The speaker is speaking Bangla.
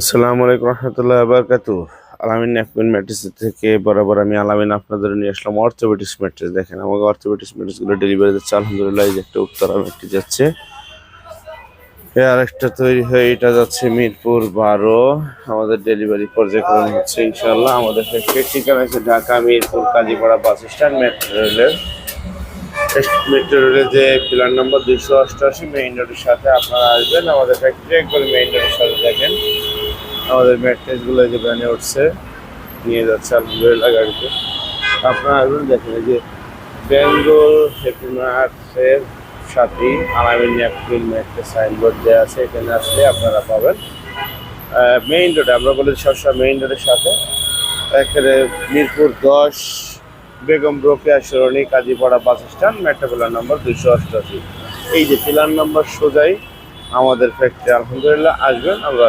আসসালামু আলাইকুম রহমতুল্লাহ বারকাতু। আলামিন ন্যাপকিন ম্যাট্রেস থেকে বরাবর আমি আলামিন আপনাদের নিয়ে আসলাম অর্থোপেটিক্স ম্যাট্রেস। দেখেন, আমাকে অর্থোপেটিক্স ম্যাট্রেসগুলো ডেলিভারি দিচ্ছে। আলহামদুলিল্লাহ যে একটা উত্তরা ম্যাট্রেস যাচ্ছে। আরেকটা তৈরি হয়ে এটা যাচ্ছে মিরপুর বারো। আমাদের ডেলিভারি পর্যায়ক্রম হচ্ছে ইনশাল্লাহ আমাদের ঠিকানা আছে Dhaka Mirpur Kazipara bus stand metro রেলের। মেট্রো রেলের যে পিলার নম্বর দুইশো অষ্টআশি মেইন রোডের সাথে আপনারা আসবেন। আমাদের ফ্যাক্টরি একবার মেইন রোডের সাথে দেখেন। আমাদের ম্যাট্রেসগুলো যে ভ্যানে উঠছে, নিয়ে যাচ্ছে আলহামদুলিল্লাহ গাড়িতে। আপনারা আসবেন দেখেন যে বেঙ্গল হ্যাপিমার্সের সাথে আলামিন ন্যাপকিন ম্যাট্রেস সাইনবোর্ড দেওয়া আছে, এখানে আসলে আপনারা পাবেন। মেইন রোডে আমরা বলি সবসময় মেইন রোডের সাথে। এখানে মিরপুর দশ, Begum Rokeya Sarani, Kazipara bus stand, metro pillar number দুশো অষ্টআশি। এই যে পিলার নম্বর সোজাই আমাদের ফ্যাক্টরি আলহামদুলিল্লাহ, আসবেন, আমরা